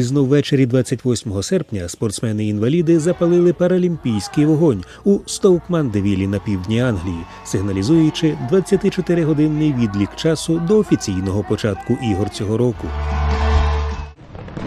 Пізно ввечері 28 серпня спортсмени-інваліди запалили паралімпійський вогонь у Стоукмандевілі на півдні Англії, сигналізуючи 24-годинний відлік часу до офіційного початку ігор цього року.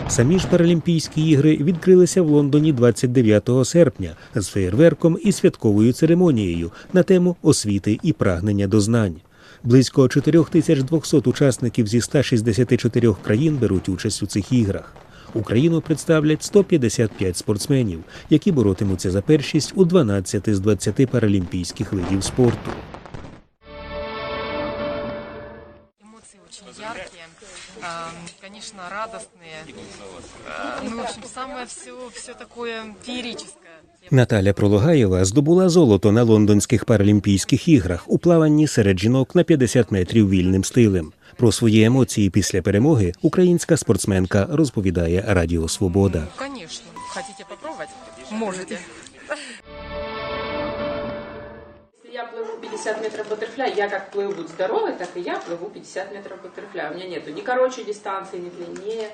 Самі ж Паралімпійські ігри відкрилися в Лондоні 29 серпня з феєрверком і святковою церемонією на тему освіти і прагнення до знань. Близько 4200 учасників зі 164 країн беруть участь у цих іграх. Україну представлять 155 спортсменів, які боротимуться за першість у 12 з 20 паралімпійських видів спорту. Эмоции очень яркие, эм, конечно, радостные. Э, Ну, в общем, самое все, все такое феерическое. Наталя Прологаєва здобула золото на лондонських паралімпійських іграх у плаванні серед жінок на 50 метрів вільним стилем. Про свої емоції після перемоги українська спортсменка розповідає Радіо Свобода. Конечно. Хотите попробовать? Можете. Если я плыву 50 метров баттерфляй, я как плыву будь здоровой, так и я плыву 50 метров баттерфляй. У меня нету ни короче дистанции, ни длиннее.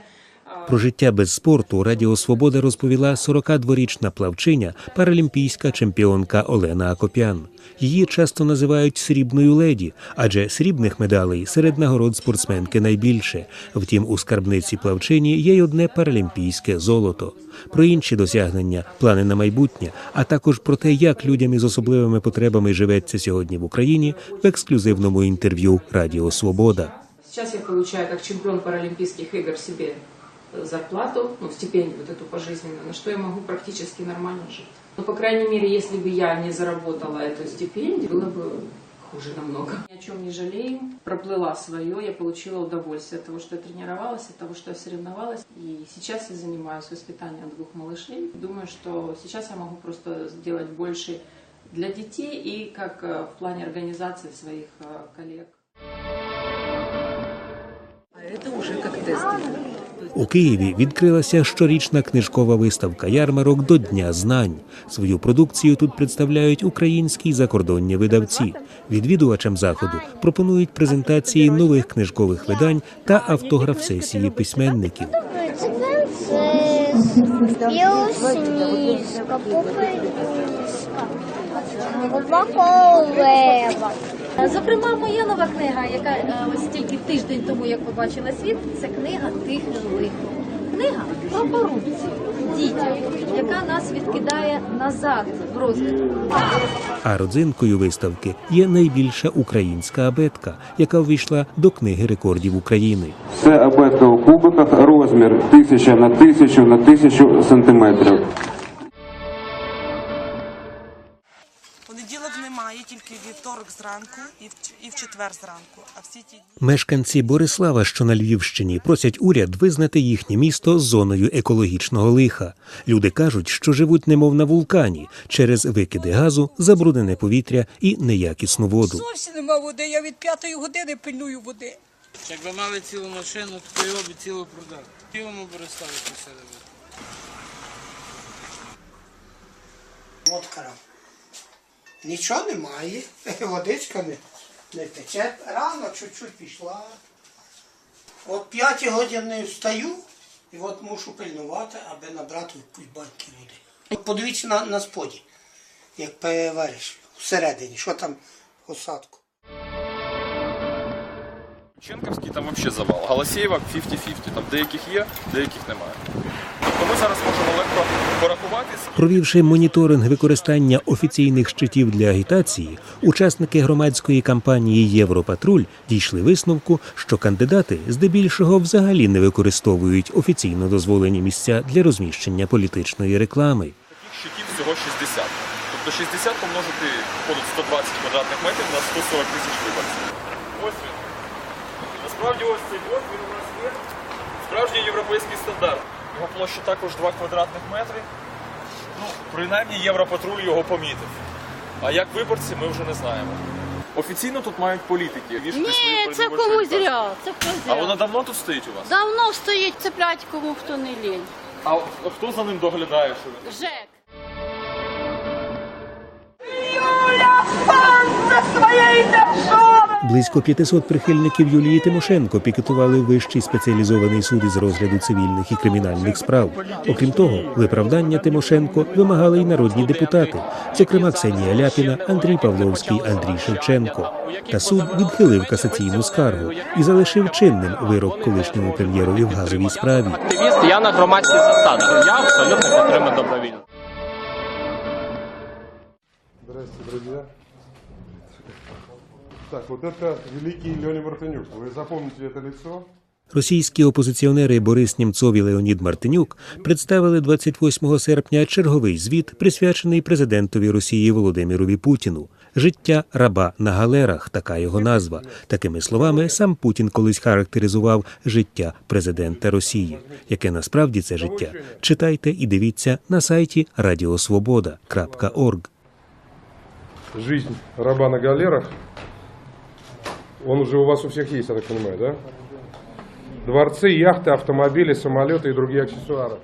Про життя без спорту Радіо Свобода розповіла 42-річна плавчиня, паралімпійська чемпіонка Олена Акопян. Її часто називають срібною леді, адже срібних медалей серед нагород спортсменки найбільше. Втім, у скарбниці плавчині є й одне паралімпійське золото. Про інші досягнення, плани на майбутнє, а також про те, як людям із особливими потребами живеться сьогодні в Україні, в ексклюзивному інтерв'ю Радіо Свобода. Сейчас я получаю как чемпион Паралимпийских игр себе зарплату, ну, стипендию вот эту пожизненную, на что я могу практически нормально жить. Ну, по крайней мере, если бы я не заработала эту стипендию, было бы хуже намного. Ни о чем не жалею. Проплыла свое, я получила удовольствие от того, что я тренировалась, от того, что я соревновалась. И сейчас я занимаюсь воспитанием двух малышей. Думаю, что сейчас я могу просто сделать больше для детей и как э, в плане организации своих э, коллег. У Києві відкрилася щорічна книжкова виставка ярмарок до Дня знань. Свою продукцію тут представляють українські закордонні видавці. Відвідувачам заходу пропонують презентації нових книжкових видань та автограф-сесії письменників. Білосніжка. Зокрема, моя нова книга, яка е, ось тільки тиждень тому як побачила світ, це книга Тихе лихо. Книга про корупцію дітям, яка нас відкидає назад в розвитку. А родзинкою виставки є найбільша українська абетка, яка увійшла до книги рекордів України. Це абетка у кубиках, розмір 1000 на 1000 на 1000 сантиметрів. Тільки вівторок зранку і в, четвер зранку. А всі ті Мешканці Борислава, що на Львівщині, просять уряд визнати їхнє місто зоною екологічного лиха. Люди кажуть, що живуть немов на вулкані через викиди газу, забруднене повітря і неякісну воду. Зовсім нема води, я від п'ятої години пильную води. Якби мали цілу машину, то його б цілу продали. Цілому Бориславі це все робити. Нічого немає, водичка не, не тече. Рано чуть-чуть пішла. От п'ятій години встаю і от мушу пильнувати, аби набрати баньки води. Подивіться на, на споді, як перевариш всередині, що там осадку. Ченківський там взагалі завал. Галасєєва 50-50, там деяких є, деяких немає. Тобто ми зараз можемо легко порахувати, скільки Провівши моніторинг використання офіційних щитів для агітації, учасники громадської кампанії Європатруль дійшли висновку, що кандидати здебільшого взагалі не використовують офіційно дозволені місця для розміщення політичної реклами. таких щитів всього 60. Тобто 60 помножити понад 120 квадратних метрів на 140 тисяч виборців. Ось він. Насправді ось цей блок, він у нас є справжній європейський стандарт. Його площа також 2 квадратних метри. Ну, принаймні Європатруль його помітив. А як виборці, ми вже не знаємо. Офіційно тут мають політики. вішати Ні, це агітацію. зря, це комусь А вона давно тут стоїть у вас? Давно стоїть цеплять кому хто не лінь. А хто за ним доглядає? Що він? Жек. Близько 500 прихильників Юлії Тимошенко пікетували вищий спеціалізований суд із розгляду цивільних і кримінальних справ. Окрім того, виправдання Тимошенко вимагали й народні депутати, зокрема Ксенія Ляпіна, Андрій Павловський, Андрій Шевченко. Та суд відхилив касаційну скаргу і залишив чинним вирок колишньому прем'єрові в газовій справі. я на громадських засадах. Я абсолютно підтримую добровільно. Здравствуйте, друзья. Так, вот это великий Леня Мартынюк. Вы запомните это лицо. Російські опозиціонери Борис Німцов і Леонід Мартинюк представили 28 серпня черговий звіт, присвячений президентові Росії Володимирові Путіну. Життя раба на галерах така його назва. Такими словами сам Путін колись характеризував життя президента Росії. Яке насправді це життя? Читайте і дивіться на сайті радіосвобода.орг. Жизнь раба на галерах. Он уже у вас у всех есть, я так понимаю, да? Дворцы, яхты, автомобили, самолеты и другие аксессуары.